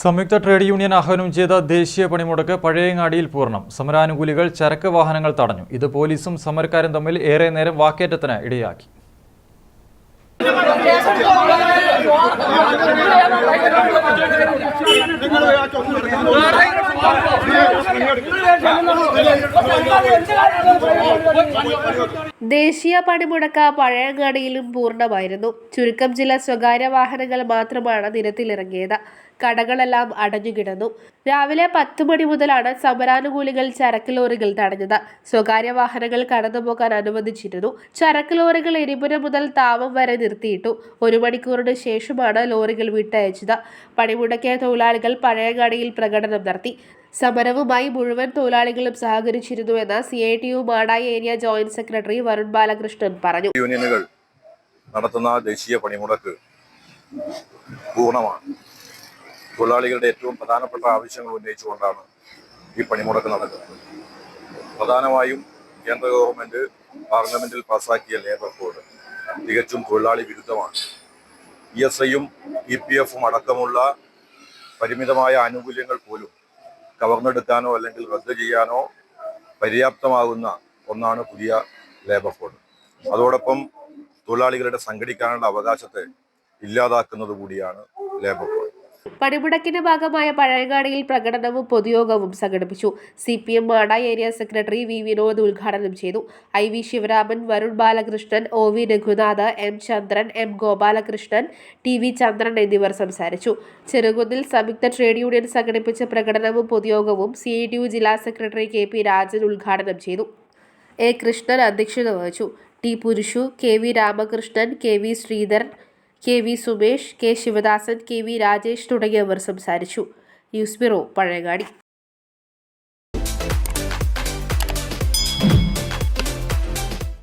സംയുക്ത trade union ആഹ്വാനം ചെയ്ത ദേശീയ പണിമുടക്ക് പഴയങ്ങാടിയിൽ പൂർണം. സമരാനുകൂലികൾ ചരക്ക് വാഹനങ്ങൾ തടഞ്ഞു. ഇത് പോലീസും സമരക്കാരും തമ്മിൽ ഏറെ നേരം വാക്കേറ്റത്തിന് ഇടയാക്കി. ദേശീയ പണിമുടക്ക് പഴയങ്ങാടിയിലും പൂർണമായിരുന്നു. ചുരുക്കം ചില സ്വകാര്യ വാഹനങ്ങൾ മാത്രമാണ് നിരത്തിലിറങ്ങിയത്. കടകളെല്ലാം അടഞ്ഞുകിടന്നു രാവിലെ പത്ത് മണി മുതലാണ് സമരാനുകൂലികൾ ചരക്ക് ലോറികൾ തടഞ്ഞത്. സ്വകാര്യ വാഹനങ്ങൾ കടന്നുപോകാൻ അനുവദിച്ചിരുന്നു. ചരക്ക് ലോറികൾ എരിപുരം മുതൽ താവം വരെ നിർത്തിയിട്ടു. ഒരു മണിക്കൂറിന് ശേഷമാണ് ലോറികൾ വിട്ടയച്ചത്. പണിമുടക്കിയ തൊഴിലാളികൾ പഴയങ്ങാടിയിൽ പ്രകടനം നടത്തി. സമരവുമായി മുഴുവൻ തൊഴിലാളികളും സഹകരിച്ചിരുന്നുവെന്ന് C I T U Madayi area joint secretary Varun Balakrishnan പറഞ്ഞു. യൂണിയനുകൾ നടത്തുന്ന ദേശീയ പണിമുടക്ക് പൂർണമാണ്. തൊഴിലാളികളുടെ ഏറ്റവും പ്രധാനപ്പെട്ട ആവശ്യങ്ങൾ ഉന്നയിച്ചുകൊണ്ടാണ് ഈ പണിമുടക്ക് നടക്കുന്നത്. പ്രധാനമായും കേന്ദ്ര ഗവൺമെന്റ് പാർലമെന്റിൽ പാസാക്കിയ ലേബർ കോഡ് തികച്ചും തൊഴിലാളി വിരുദ്ധമാണ്. ഇ എസ് ഐയും ഇ പി എഫും അടക്കമുള്ള പരിമിതമായ ആനുകൂല്യങ്ങൾ പോലും കവർന്നെടുക്കാനോ അല്ലെങ്കിൽ റദ്ദ് ചെയ്യാനോ പര്യാപ്തമാകുന്ന ഒന്നാണ് പുതിയ ലേബർ കോഡ് അതോടൊപ്പം തൊഴിലാളികളുടെ സംഘടിക്കാനുള്ള അവകാശത്തെ ഇല്ലാതാക്കുന്നത് കൂടിയാണ് ലേബർ കോഡ് പണിമുടക്കിന്റെ ഭാഗമായ പഴയങ്ങാടിയിൽ പ്രകടനവും പൊതുയോഗവും സംഘടിപ്പിച്ചു. C P M Mada area secretary V Vinod ഉദ്ഘാടനം ചെയ്തു. I V Sivaraman Varun Balakrishnan O V Raghunath M Chandran M Gopalakrishnan T V Chandran എന്നിവർ സംസാരിച്ചു. ചെറുകുന്നിൽ സംയുക്ത ട്രേഡ് യൂണിയൻ സംഘടിപ്പിച്ച പ്രകടനവും പൊതുയോഗവും സി ടി യു ജില്ലാ സെക്രട്ടറി കെ പി രാജൻ ഉദ്ഘാടനം ചെയ്തു. എ കൃഷ്ണൻ അധ്യക്ഷത വഹിച്ചു. T Purushu K V Ramakrishnan K V Sreedharan K V Sumesh K Sivadasan K V Rajesh തുടങ്ങിയവർ സംസാരിച്ചു. News bureau Pazhayangadi.